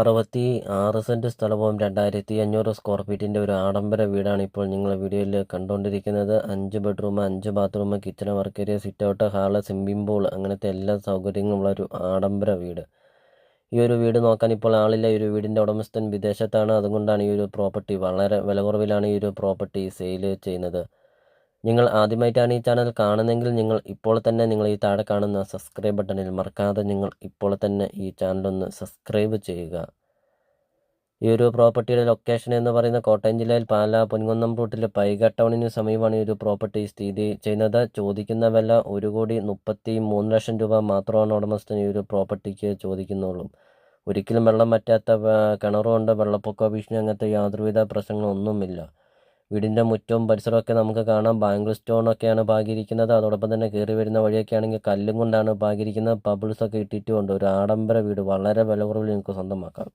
അറുപത്തി ആറ് സെന്റ് സ്ഥലവും രണ്ടായിരത്തി അഞ്ഞൂറ് സ്ക്വയർ ഫീറ്റിന്റെ ഒരു ആഡംബര വീടാണ് ഇപ്പോൾ നിങ്ങൾ വീഡിയോയിൽ കണ്ടുകൊണ്ടിരിക്കുന്നത്. അഞ്ച് ബെഡ്റൂം അഞ്ച് bathroom kitchen work area sit out hall swimming pool അങ്ങനത്തെ എല്ലാ സൗകര്യങ്ങളുമുള്ള ഒരു ആഡംബര വീട്. ഈ ഒരു വീട് നോക്കാൻ ഇപ്പോൾ ആളില്ല. ഈ ഒരു വീടിന്റെ ഉടമസ്ഥൻ വിദേശത്താണ്. അതുകൊണ്ടാണ് ഈ ഒരു പ്രോപ്പർട്ടി വളരെ വില കുറവിലാണ് ഈ ഒരു പ്രോപ്പർട്ടി സെയിൽ ചെയ്യുന്നത്. നിങ്ങൾ ആദ്യമായിട്ടാണ് ഈ ചാനൽ കാണുന്നതെങ്കിൽ നിങ്ങൾ ഇപ്പോൾ തന്നെ നിങ്ങൾ ഈ താഴെ കാണുന്ന സബ്സ്ക്രൈബ് ബട്ടണിൽ മറക്കാതെ നിങ്ങൾ ഇപ്പോൾ തന്നെ ഈ ചാനൽ ഒന്ന് സബ്സ്ക്രൈബ് ചെയ്യുക. ഈ ഒരു പ്രോപ്പർട്ടിയുടെ ലൊക്കേഷൻ എന്ന് പറയുന്ന കോട്ടയം ജില്ലയിൽ പാല പൊൻകുന്നം റൂട്ടിലെ പൈക ടൗണിന് സമീപമാണ് ഈ ഒരു പ്രോപ്പർട്ടി സ്ഥിതി ചെയ്യുന്നത്. ചോദിക്കുന്ന വില ഒരു കോടി മുപ്പത്തി മൂന്ന് ലക്ഷം രൂപ മാത്രമാണ് ഉടമസ്ഥൻ ഈ ഒരു പ്രോപ്പർട്ടിക്ക് ചോദിക്കുന്നുള്ളൂ. ഒരിക്കലും വെള്ളം പറ്റാത്ത കിണറുകൊണ്ട് വെള്ളപ്പൊക്ക ഭീഷണി അങ്ങനത്തെ യാതൊരുവിധ പ്രശ്നങ്ങളൊന്നുമില്ല. വീടിന്റെ മുറ്റവും പരിസരമൊക്കെ നമുക്ക് കാണാം. ബാംഗിൾ സ്റ്റോണൊക്കെയാണ് പാകിയിരിക്കുന്നത് അതോടൊപ്പം തന്നെ കയറി വരുന്ന വഴിയൊക്കെ ആണെങ്കിൽ കല്ലും കൊണ്ടാണ് പാകിയിരിക്കുന്നത് ബബിൾസൊക്കെ ഇട്ടിട്ടുമുണ്ട് ഒരു ആഡംബര വീട്. വളരെ വില കുറവിൽ നിങ്ങൾക്ക് സ്വന്തമാക്കാം.